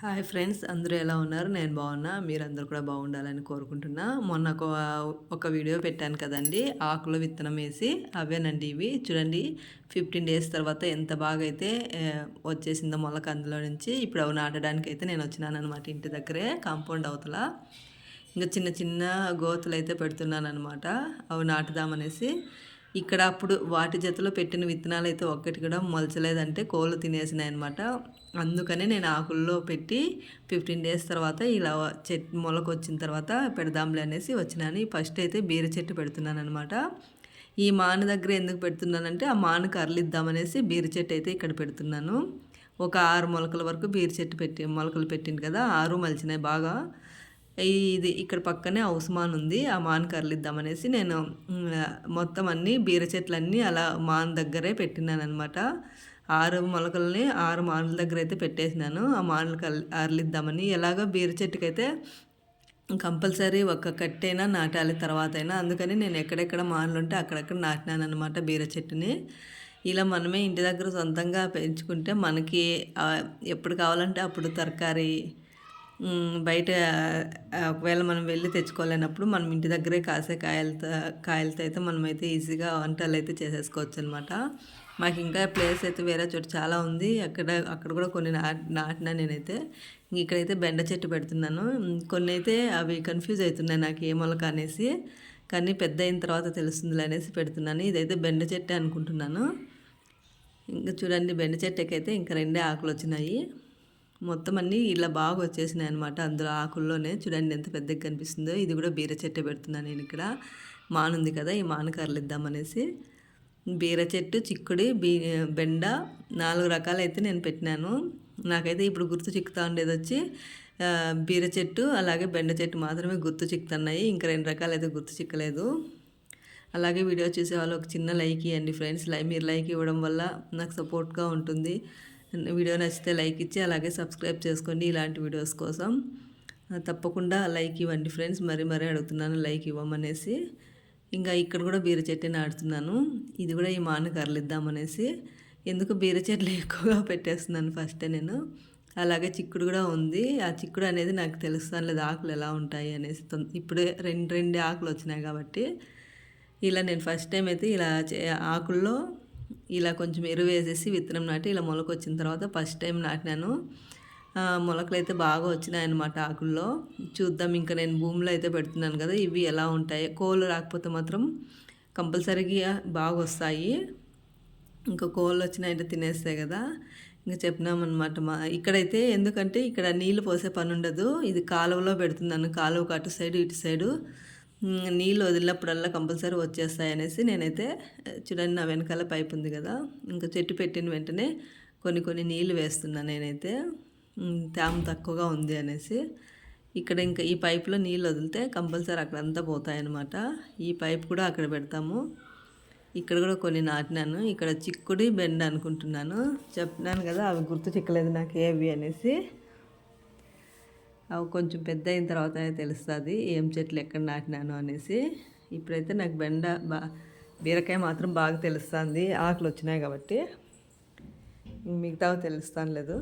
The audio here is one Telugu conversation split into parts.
హాయ్ ఫ్రెండ్స్ అందరూ ఎలా ఉన్నారు? నేను బాగున్నా. మీరందరూ కూడా బాగుండాలని కోరుకుంటున్నా. మొన్న ఒక ఒక వీడియో పెట్టాను కదండి. ఆకులో విత్తనం వేసి అవేనండి ఇవి. చూడండి ఫిఫ్టీన్ డేస్ తర్వాత ఎంత బాగా అయితే వచ్చేసిందో మొలక అందులో నుంచి. ఇప్పుడు అవి నాటడానికి అయితే నేను వచ్చినాను అనమాట ఇంటి దగ్గరే కాంపౌండ్ అవతల. ఇంకా చిన్న చిన్న గోతులు అయితే పెడుతున్నాను అనమాట అవి నాటుదామనేసి. ఇక్కడ అప్పుడు వాటి జతలో పెట్టిన విత్తనాలు అయితే ఒక్కటి కూడా మొలచలేదంటే కోళ్ళు తినేసినాయి అనమాట అందుకనే నేను ఆకుల్లో పెట్టి ఫిఫ్టీన్ డేస్ తర్వాత ఇలా చెట్టు మొలక వచ్చిన తర్వాత పెడదాంలే అనేసి వచ్చినాను. ఫస్ట్ అయితే బీర చెట్టు పెడుతున్నాను అనమాట ఈ మాను దగ్గర ఎందుకు పెడుతున్నానంటే ఆ మాను కర్లిద్దామనేసి బీర చెట్టు అయితే ఇక్కడ పెడుతున్నాను. ఒక ఆరు మొలకల వరకు బీర చెట్టు పెట్టి మొలకలు పెట్టింది కదా ఆరు మలిచినాయి బాగా. ఇది ఇక్కడ పక్కనే హౌస్ మాన్ ఉంది ఆ మాన్ కర్లిద్దామనేసి నేను మొత్తం అన్ని బీర చెట్లన్నీ అలా మాన్ దగ్గరే పెట్టినాను అనమాట ఆరు మొలకల్ని ఆరు మానుల దగ్గర అయితే పెట్టేసినాను ఆ మానులు కల్ అరలిద్దామని. ఎలాగో బీర చెట్టుకైతే కంపల్సరీ ఒక కట్టైనా నాటాలి తర్వాత అయినా అందుకని నేను ఎక్కడెక్కడ మానులు ఉంటే అక్కడక్కడ నాటినాను అనమాట బీర చెట్టుని. ఇలా మనమే ఇంటి దగ్గర సొంతంగా పెంచుకుంటే మనకి ఎప్పుడు కావాలంటే అప్పుడు తరకారీ బయట ఒకవేళ మనం వెళ్ళి తెచ్చుకోలేనప్పుడు మనం ఇంటి దగ్గరే కాసే కాయలతో కాయలతో అయితే మనమైతే ఈజీగా వంటలు అయితే చేసేసుకోవచ్చు అనమాట మాకు ఇంకా ప్లేస్ అయితే వేరే చోట చాలా ఉంది. అక్కడ అక్కడ కూడా కొన్ని నా నాటినా నేనైతే. ఇక్కడైతే బెండ చెట్టు పెడుతున్నాను. కొన్ని అయితే అవి కన్ఫ్యూజ్ అవుతున్నాయి నాకు ఏ మొలక అనేసి. కానీ పెద్ద అయిన తర్వాత తెలుస్తుందిలే అనేసి పెడుతున్నాను. ఇదైతే బెండ చెట్టు అనుకుంటున్నాను. ఇంకా చూడండి బెండ చెట్టుకైతే ఇంకా రెండే ఆకులు వచ్చినాయి మొత్తం అన్నీ ఇలా బాగా వచ్చేసినాయి అనమాట అందులో ఆకుల్లోనే చూడండి ఎంత పెద్దగా కనిపిస్తుందో. ఇది కూడా బీర చెట్టు పెడుతున్నాను నేను ఇక్కడ. మానుంది కదా ఈ మానకారులు ఇద్దామనేసి బీర చెట్టు చిక్కుడి బీ బెండ నాలుగు రకాలు అయితే నేను పెట్టినాను. నాకైతే ఇప్పుడు గుర్తు చిక్కుతా ఉండేది వచ్చి బీర చెట్టు అలాగే బెండ చెట్టు మాత్రమే గుర్తు చిక్కుతున్నాయి. ఇంకా రెండు రకాలు అయితే గుర్తు చిక్కలేదు. అలాగే వీడియో చూసే వాళ్ళు ఒక చిన్న లైక్ ఇవ్వండి ఫ్రెండ్స్. లై మీరు లైక్ ఇవ్వడం వల్ల నాకు సపోర్ట్గా ఉంటుంది. వీడియో నచ్చితే లైక్ ఇచ్చి అలాగే సబ్స్క్రైబ్ చేసుకోండి ఇలాంటి వీడియోస్ కోసం. తప్పకుండా లైక్ ఇవ్వండి ఫ్రెండ్స్. మరీ మరీ అడుగుతున్నాను లైక్ ఇవ్వమనేసి. ఇంకా ఇక్కడ కూడా బీర చెట్టు నాటుతున్నాను. ఇది కూడా ఈ మాను కర్లిద్దామనేసి ఎందుకు బీర చెట్లు ఎక్కువగా పెట్టేస్తున్నాను ఫస్టే నేను. అలాగే చిక్కుడు కూడా ఉంది. ఆ చిక్కుడు అనేది నాకు తెలుస్తాను లేదు ఆకులు ఎలా ఉంటాయి అనేసి. ఇప్పుడే రెండు రెండు ఆకులు వచ్చినాయి కాబట్టి. ఇలా నేను ఫస్ట్ టైం అయితే ఇలా చే- ఆకుల్లో ఇలా కొంచెం ఎరువు వేసేసి విత్తనం నాటి ఇలా మొలక వచ్చిన తర్వాత ఫస్ట్ టైం నాటినాను. మొలకలు అయితే బాగా వచ్చినాయి అన్నమాట ఆకుల్లో. చూద్దాం ఇంకా నేను భూమిలో అయితే పెడుతున్నాను కదా ఇవి ఎలా ఉంటాయి? కోళ్ళు రాకపోతే మాత్రం కంపల్సరీగా బాగా వస్తాయి. ఇంకా కోళ్ళు వచ్చినాయంటే తినేస్తాయి కదా. ఇంకా చెప్పినామన్నమాట మా ఇక్కడైతే ఎందుకంటే ఇక్కడ నీళ్ళు పోసే పని ఉండదు. ఇది కాలువలో పెడుతున్నాను కాలువకు అటు సైడు ఇటు సైడు. నీళ్ళు వదిలినప్పుడల్లా కంపల్సరీ వచ్చేస్తాయి అనేసి నేనైతే చూడండి నా వెనకాల పైప్ ఉంది కదా ఇంకా చెట్టు పెట్టిన వెంటనే కొన్ని కొన్ని నీళ్ళు వేస్తున్నాను నేనైతే. తేమ తక్కువగా ఉంది అనేసి. ఇక్కడ ఇంకా ఈ పైపులో నీళ్ళు వదిలితే కంపల్సరీ అక్కడంతా పోతాయన్నమాట. ఈ పైప్ కూడా అక్కడ పెడతాము. ఇక్కడ కూడా కొన్ని నాటినాను. ఇక్కడ చిక్కుడి బెండ అనుకుంటున్నాను. చెప్పినాను కదా అవి గుర్తు చిక్కలేదు నాకు ఏవి అనేసి. అవి కొంచెం పెద్ద అయిన తర్వాత తెలుస్తుంది. ఏం చెట్లు ఎక్కడ నాటినాను అనేసి. ఇప్పుడైతే నాకు బెండ బా బీరకాయ మాత్రం బాగా తెలుస్తుంది. ఆకులు వచ్చినాయి కాబట్టి. మిగతావి తెలుస్తాను లేదు.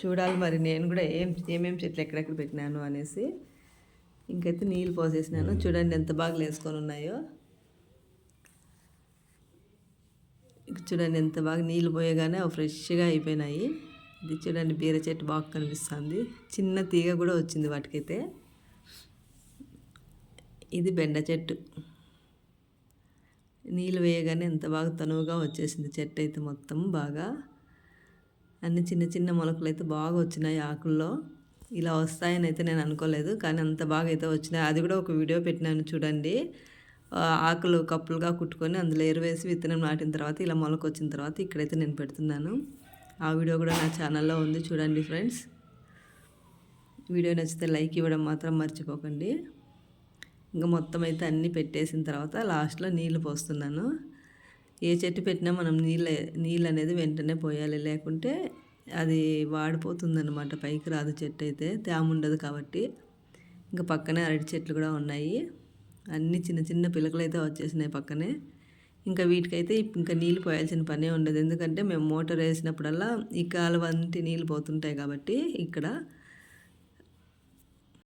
చూడాలి మరి నేను కూడా ఏం ఏమేం చెట్లు ఎక్కడెక్కడ పెట్టినాను అనేసి. ఇంకైతే నీళ్ళు పోసేసినాను. చూడండి ఎంత బాగా లేసుకొని ఉన్నాయో. చూడండి ఎంత బాగా నీళ్ళు పోయగానే అవి ఫ్రెష్గా అయిపోయినాయి. ఇది చూడండి బీర చెట్టు బాగా కనిపిస్తుంది. చిన్న తీగ కూడా వచ్చింది వాటికైతే. ఇది బెండ చెట్టు. నీళ్ళు వేయగానే ఎంత బాగా తనువుగా వచ్చేసింది చెట్టు అయితే మొత్తం బాగా. అన్ని చిన్న చిన్న మొలకలు అయితే బాగా వచ్చినాయి ఆకుల్లో. ఇలా వస్తాయని అయితే నేను అనుకోలేదు కానీ అంత బాగా అయితే వచ్చినాయి. అది కూడా ఒక వీడియో పెట్టినాను చూడండి. ఆకులు కప్పులుగా కుట్టుకొని అందులో ఎరువేసి విత్తనం నాటిన తర్వాత ఇలా మొలక వచ్చిన తర్వాత ఇక్కడైతే నేను పెడుతున్నాను. ఆ వీడియో కూడా నా ఛానల్లో ఉంది చూడండి ఫ్రెండ్స్. వీడియో నచ్చితే లైక్ ఇవ్వడం మాత్రం మర్చిపోకండి. ఇంకా మొత్తం అయితే అన్నీ పెట్టేసిన తర్వాత లాస్ట్లో నీళ్ళు పోస్తున్నాను. ఏ చెట్టు పెట్టినా మనం నీళ్ళ నీళ్ళు అనేది వెంటనే పోయాలి. లేకుంటే అది వాడిపోతుందన్నమాట. పైకి రాదు చెట్టు అయితే. తేమ ఉండదు కాబట్టి. ఇంకా పక్కనే అరటి చెట్లు కూడా ఉన్నాయి. అన్ని చిన్న చిన్న పిలకలు అయితే వచ్చేసినాయి పక్కనే. ఇంకా వీటికైతే ఇంకా నీళ్ళు పోయాల్సిన పనే ఉండదు. ఎందుకంటే మేము మోటార్ వేసినప్పుడల్లా ఈ కాలువ అంటి నీళ్ళు పోతుంటాయి కాబట్టి ఇక్కడ